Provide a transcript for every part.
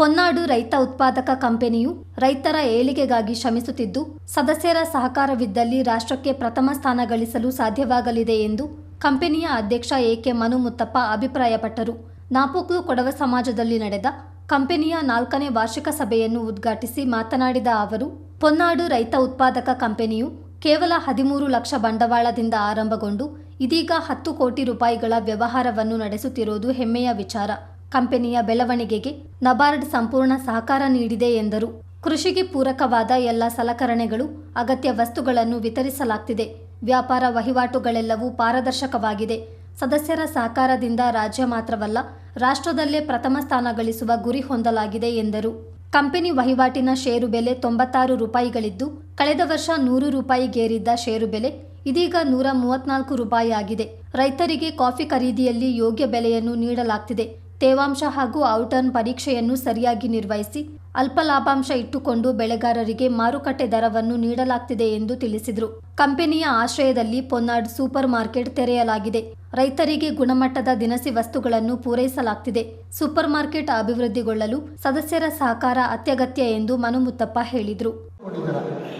ಪೊನ್ನಾಡು ರೈತ ಉತ್ಪಾದಕ ಕಂಪನಿಯು ರೈತರ ಏಳಿಗೆಗಾಗಿ ಶ್ರಮಿಸುತ್ತಿದ್ದು, ಸದಸ್ಯರ ಸಹಕಾರವಿದ್ದಲ್ಲಿ ರಾಷ್ಟ್ರಕ್ಕೆ ಪ್ರಥಮ ಸ್ಥಾನ ಗಳಿಸಲು ಸಾಧ್ಯವಾಗಲಿದೆ ಎಂದು ಕಂಪನಿಯ ಅಧ್ಯಕ್ಷ ಎಕೆ ಮನು ಮುತ್ತಪ್ಪ ಅಭಿಪ್ರಾಯಪಟ್ಟರು. ನಾಪೋಕ್ಲು ಕೊಡವ ಸಮಾಜದಲ್ಲಿ ನಡೆದ ಕಂಪನಿಯ ನಾಲ್ಕನೇ ವಾರ್ಷಿಕ ಸಭೆಯನ್ನು ಉದ್ಘಾಟಿಸಿ ಮಾತನಾಡಿದ ಅವರು, ಪೊನ್ನಾಡು ರೈತ ಉತ್ಪಾದಕ ಕಂಪನಿಯು ಕೇವಲ ಹದಿಮೂರು ಲಕ್ಷ ಬಂಡವಾಳದಿಂದ ಆರಂಭಗೊಂಡು ಇದೀಗ ಹತ್ತು ಕೋಟಿ ರೂಪಾಯಿಗಳ ವ್ಯವಹಾರವನ್ನು ನಡೆಸುತ್ತಿರುವುದು ಹೆಮ್ಮೆಯ ವಿಚಾರ. ಕಂಪನಿಯ ಬೆಳವಣಿಗೆಗೆ ನಬಾರ್ಡ್ ಸಂಪೂರ್ಣ ಸಹಕಾರ ನೀಡಿದೆ ಎಂದರು. ಕೃಷಿಗೆ ಪೂರಕವಾದ ಎಲ್ಲ ಸಲಕರಣೆಗಳು, ಅಗತ್ಯ ವಸ್ತುಗಳನ್ನು ವಿತರಿಸಲಾಗ್ತಿದೆ. ವ್ಯಾಪಾರ ವಹಿವಾಟುಗಳೆಲ್ಲವೂ ಪಾರದರ್ಶಕವಾಗಿದೆ. ಸದಸ್ಯರ ಸಹಕಾರದಿಂದ ರಾಜ್ಯ ಮಾತ್ರವಲ್ಲ, ರಾಷ್ಟ್ರದಲ್ಲೇ ಪ್ರಥಮ ಸ್ಥಾನ ಗಳಿಸುವ ಗುರಿ ಹೊಂದಲಾಗಿದೆ ಎಂದರು. ಕಂಪನಿ ವಹಿವಾಟಿನ ಷೇರು ಬೆಲೆ ತೊಂಬತ್ತಾರು ರೂಪಾಯಿಗಳಿದ್ದು, ಕಳೆದ ವರ್ಷ ನೂರು ರೂಪಾಯಿಗೇರಿದ್ದ ಷೇರು ಬೆಲೆ ಇದೀಗ ನೂರ ಮೂವತ್ನಾಲ್ಕು ರೂಪಾಯಿ ಆಗಿದೆ ರೈತರಿಗೆ ಕಾಫಿ ಖರೀದಿಯಲ್ಲಿ ಯೋಗ್ಯ ಬೆಲೆಯನ್ನು ನೀಡಲಾಗ್ತಿದೆ. ತೇವಾಂಶ ಹಾಗೂ ಔಟರ್ನ್ ಪರೀಕ್ಷೆಯನ್ನು ಸರಿಯಾಗಿ ನಿರ್ವಹಿಸಿ ಅಲ್ಪ ಲಾಭಾಂಶ ಇಟ್ಟುಕೊಂಡು ಬೆಳೆಗಾರರಿಗೆ ಮಾರುಕಟ್ಟೆ ದರವನ್ನು ನೀಡಲಾಗ್ತಿದೆ ಎಂದು ತಿಳಿಸಿದರು. ಕಂಪನಿಯ ಆಶ್ರಯದಲ್ಲಿ ಪೊನ್ನಾಡ್ ಸೂಪರ್ ಮಾರ್ಕೆಟ್ ತೆರೆಯಲಾಗಿದೆ. ರೈತರಿಗೆ ಗುಣಮಟ್ಟದ ದಿನಸಿ ವಸ್ತುಗಳನ್ನು ಪೂರೈಸಲಾಗ್ತಿದೆ. ಸೂಪರ್ ಮಾರ್ಕೆಟ್ ಅಭಿವೃದ್ಧಿಗೊಳ್ಳಲು ಸದಸ್ಯರ ಸಹಕಾರ ಅತ್ಯಗತ್ಯ ಎಂದು ಮನುಮುತ್ತಪ್ಪ ಹೇಳಿದರು.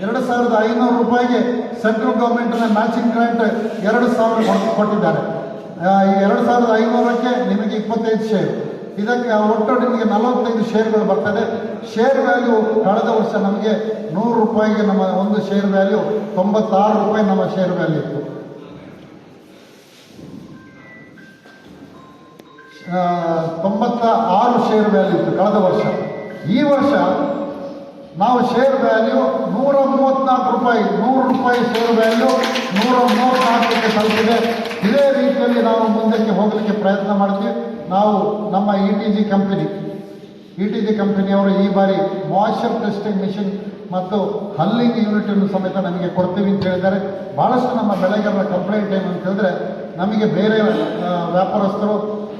ಎರಡು ಸಾವಿರದ ಐನೂರು ರೂಪಾಯಿಗೆ ಸೆಂಟ್ರಲ್ ಗವರ್ಮೆಂಟ್ ಮ್ಯಾಚಿಂಗ್ ಗ್ರಾಂಟ್ ಎರಡು ಸಾವಿರ ಕೊಟ್ಟಿದ್ದಾರೆ. ಎರಡು ಸಾವಿರದ ಐನೂರಕ್ಕೆ ನಿಮಗೆ ಇಪ್ಪತ್ತೈದು ಶೇರ್ ಇದಕ್ಕೆ ಒಟ್ಟು ನಿಮಗೆ ನಲವತ್ತೈದು ಶೇರ್ಗಳು ಬರ್ತದೆ. ಶೇರ್ ವ್ಯಾಲ್ಯೂ ಕಳೆದ ವರ್ಷ ನಮಗೆ ನೂರು ರೂಪಾಯಿಗೆ ನಮ್ಮ ಒಂದು ಶೇರ್ ವ್ಯಾಲ್ಯೂ ತೊಂಬತ್ತಾರು ರೂಪಾಯಿ ನಮ್ಮ ಶೇರ್ ವ್ಯಾಲ್ಯೂ ಇತ್ತು. ತೊಂಬತ್ತ ಆರು ಶೇರ್ ವ್ಯಾಲ್ಯೂ ಇತ್ತು ಕಳೆದ ವರ್ಷ. ಈ ವರ್ಷ ನಾವು ಶೇರ್ ವ್ಯಾಲ್ಯೂ ನೂರ ಮೂವತ್ತ್ನಾಲ್ಕು ರೂಪಾಯಿ, ನೂರು ರೂಪಾಯಿ ಶೇರ್ ವ್ಯಾಲ್ಯೂ ನೂರ ಮೂವತ್ತ್ನಾಲ್ಕಕ್ಕೆ ತಲುಪಿದೆ. ಇದೇ ರೀತಿಯಲ್ಲಿ ನಾವು ಮುಂದಕ್ಕೆ ಹೋಗಲಿಕ್ಕೆ ಪ್ರಯತ್ನ ಮಾಡ್ತೀವಿ. ನಾವು ನಮ್ಮ E T G company E T G ಕಂಪನಿಯವರು ಈ ಬಾರಿ ಮಾಯ್ಶರ್ ಟೆಸ್ಟಿಂಗ್ ಮಿಷಿನ್ ಮತ್ತು ಹಲ್ಲಿಂಗ್ ಯೂನಿಟನ್ನು ಸಮೇತ ನಮಗೆ ಕೊಡ್ತೀವಿ ಅಂತ ಹೇಳಿದ್ದಾರೆ. ಭಾಳಷ್ಟು ನಮ್ಮ ಬೆಳೆಗಾರರ ಕಂಪ್ಲೇಂಟ್ ಏನು ಅಂತ ಹೇಳಿದ್ರೆ, ನಮಗೆ ಬೇರೆ ವ್ಯಾಪಾರಸ್ಥರು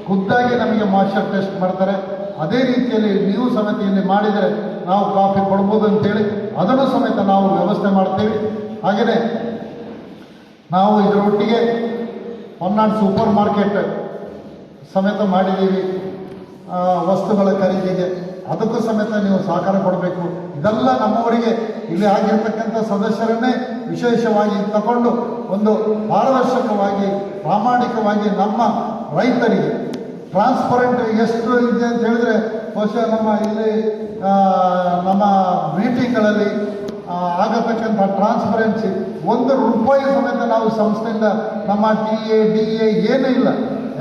ಖುದ್ದಾಗಿ ನಮಗೆ ಮಾಯ್ಶರ್ ಟೆಸ್ಟ್ ಮಾಡ್ತಾರೆ. ಅದೇ ರೀತಿಯಲ್ಲಿ ನೀವು ಸಮೇತ ಇಲ್ಲಿ ಮಾಡಿದರೆ ನಾವು ಕಾಫಿ ಕೊಡ್ಬೋದು ಅಂತೇಳಿ ಅದನ್ನು ಸಮೇತ ನಾವು ವ್ಯವಸ್ಥೆ ಮಾಡ್ತೀವಿ. ಹಾಗೆಯೇ ನಾವು ಇದರೊಟ್ಟಿಗೆ ಹೊನ್ನಾಡು ಸೂಪರ್ ಮಾರ್ಕೆಟ್ ಸಮೇತ ಮಾಡಿದ್ದೀವಿ ವಸ್ತುಗಳ ಖರೀದಿಗೆ. ಅದಕ್ಕೂ ಸಮೇತ ನೀವು ಸಹಕಾರ ಕೊಡಬೇಕು. ಇದೆಲ್ಲ ನಮ್ಮವರಿಗೆ ಇಲ್ಲಿ ಆಗಿರ್ತಕ್ಕಂಥ ಸದಸ್ಯರನ್ನೇ ವಿಶೇಷವಾಗಿ ತಗೊಂಡು ಒಂದು ಪಾರದರ್ಶಕವಾಗಿ, ಪ್ರಾಮಾಣಿಕವಾಗಿ ನಮ್ಮ ರೈತರಿಗೆ ಟ್ರಾನ್ಸ್ಪರೆಂಟ್ ಎಷ್ಟು ಇದೆ ಅಂತ ಹೇಳಿದ್ರೆ, ಬಹುಶಃ ನಮ್ಮ ಇಲ್ಲಿ ನಮ್ಮ ಮೀಟಿಂಗ್ಗಳಲ್ಲಿ ಆಗತಕ್ಕಂಥ ಟ್ರಾನ್ಸ್ಪರೆನ್ಸಿ ಒಂದು ರೂಪಾಯಿ ಸಮೇತ ನಾವು ಸಂಸ್ಥೆಯಿಂದ ನಮ್ಮ ಟಿ ಎ, ಡಿ ಎ, ಏನೂ ಇಲ್ಲ.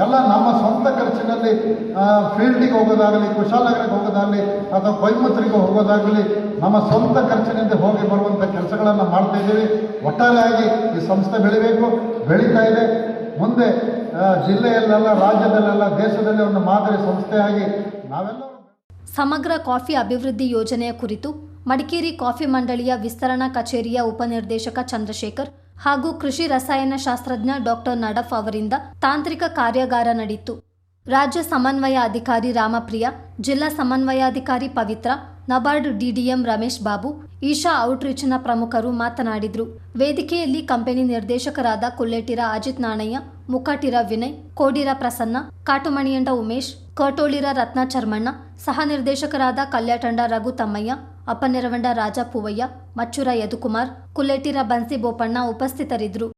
ಎಲ್ಲ ನಮ್ಮ ಸ್ವಂತ ಖರ್ಚಿನಲ್ಲಿ ಫೀಲ್ಡಿಗೆ ಹೋಗೋದಾಗಲಿ ಕುಶಾಲನಗರಕ್ಕೆ ಹೋಗೋದಾಗಲಿ, ಅಥವಾ ಕೊಯಮತ್ತೂರಿಗೆ ಹೋಗೋದಾಗಲಿ, ನಮ್ಮ ಸ್ವಂತ ಖರ್ಚಿನಿಂದ ಹೋಗಿ ಬರುವಂಥ ಕೆಲಸಗಳನ್ನು ಮಾಡ್ತಾ ಇದ್ದೀವಿ. ಒಟ್ಟಾರೆಯಾಗಿ ಈ ಸಂಸ್ಥೆ ಬೆಳಿಬೇಕು, ಬೆಳೀತಾ ಇದೆ. ಮುಂದೆ ಜಿಲ್ಲೆಯಲ್ಲೆಲ್ಲ, ರಾಜ್ಯದಲ್ಲೆಲ್ಲ, ದೇಶದಲ್ಲಿ ಒಂದು ಮಾದರಿ ಸಂಸ್ಥೆಯಾಗಿ ನಾವೆಲ್ಲ ಸಮಗ್ರ ಕಾಫಿ ಅಭಿವೃದ್ಧಿ ಯೋಜನೆಯ ಕುರಿತು ಮಡಿಕೇರಿ ಕಾಫಿ ಮಂಡಳಿಯ ವಿಸ್ತರಣಾ ಕಚೇರಿಯ ಉಪನಿರ್ದೇಶಕ ಚಂದ್ರಶೇಖರ್ ಹಾಗೂ ಕೃಷಿ ರಸಾಯನ ಶಾಸ್ತ್ರಜ್ಞ ಡಾಕ್ಟರ್ ನಡಫ್ ಅವರಿಂದ ತಾಂತ್ರಿಕ ಕಾರ್ಯಾಗಾರ ನಡೆಯಿತು ರಾಜ್ಯ ಸಮನ್ವಯ ಅಧಿಕಾರಿ ರಾಮಪ್ರಿಯ, ಜಿಲ್ಲಾ ಸಮನ್ವಯಾಧಿಕಾರಿ ಪವಿತ್ರ, ನಬಾರ್ಡ್ ಡಿಡಿಎಂ ರಮೇಶ್ ಬಾಬು, ಈಶಾ ಔಟ್ರೀಚ್ನ ಪ್ರಮುಖರು ಮಾತನಾಡಿದರು. ವೇದಿಕೆಯಲ್ಲಿ ಕಂಪನಿ ನಿರ್ದೇಶಕರಾದ ಕುಲ್ಲೇಟಿರ ಅಜಿತ್ ನಾಣಯ್ಯ, ಮುಖಟಿರ ವಿನಯ್, ಕೋಡಿರ ಪ್ರಸನ್ನ, ಕಾಟುಮಣಿಯಂಡ ಉಮೇಶ್ ಕಟೋಳಿರ ರತ್ನ ಚರ್ಮಣ್ಣ ಸಹ ನಿರ್ದೇಶಕರಾದ ಕಲ್ಯಾಟಂಡ ರಘು ತಮ್ಮಯ್ಯ ಅಪ್ಪನೆರವಂಡ ರಾಜ ಪೂವಯ್ಯ ಮಚ್ಚುರ ಯದುಕುಮಾರ್ ಕುಲ್ಲೇಟಿರ ಬನ್ಸಿ ಬೋಪಣ್ಣ ಉಪಸ್ಥಿತರಿದ್ದರು.